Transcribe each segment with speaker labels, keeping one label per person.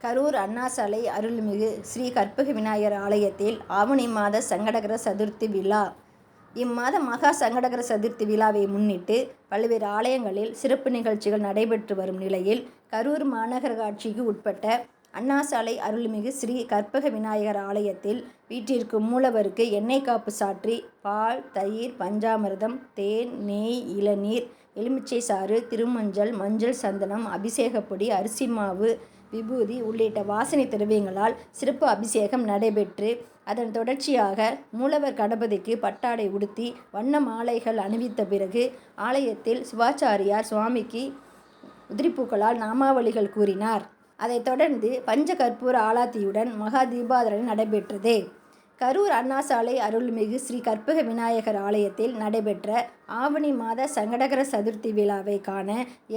Speaker 1: கரூர் அண்ணாசாலை அருள்மிகு ஸ்ரீ கற்பக விநாயகர் ஆலயத்தில் ஆவணி மாத சங்கடகர சதுர்த்தி விழா. இம்மாத மகா சங்கடகர சதுர்த்தி விழாவை முன்னிட்டு பல்வேறு ஆலயங்களில் சிறப்பு நிகழ்ச்சிகள் நடைபெற்று வரும் நிலையில் கரூர் மாநகராட்சிக்கு உட்பட்ட அண்ணாசாலை அருள்மிகு ஸ்ரீ கற்பக விநாயகர் ஆலயத்தில் வீட்டிற்கு மூலவருக்கு எண்ணெய் காப்பு சாற்றி பால் தயிர் பஞ்சாமிர்தம் தேன் நெய் இளநீர் எலுமிச்சை சாறு திருமஞ்சள் மஞ்சள் சந்தனம் அபிஷேகப்பொடி அரிசி மாவு விபூதி உள்ளிட்ட வாசனை திரவியங்களால் சிறப்பு அபிஷேகம் நடைபெற்று அதன் தொடர்ச்சியாக மூலவர் கணபதிக்கு பட்டாடை உடுத்தி வண்ண மாலைகள் அணிவித்த பிறகு ஆலயத்தில் சிவாச்சாரியார் சுவாமிக்கு உதிரிப்பூக்களால் நாமாவளிகள் கூறினார். அதைத் தொடர்ந்து பஞ்ச கற்பூர ஆலாத்தியுடன் மகா தீபாதரன் நடைபெற்றது. கரூர் அண்ணாசாலை அருள்மிகு ஸ்ரீ கற்பக விநாயகர் ஆலயத்தில் நடைபெற்ற ஆவணி மாத சங்கடகர சதுர்த்தி விழாவை காண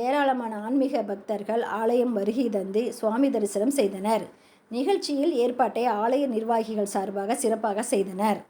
Speaker 1: ஏராளமான ஆன்மீக பக்தர்கள் ஆலயம் வருகை தந்து சுவாமி தரிசனம் செய்தனர். நிகழ்ச்சியில் ஏற்பாட்டை ஆலய நிர்வாகிகள் சார்பாக சிறப்பாக செய்தனர்.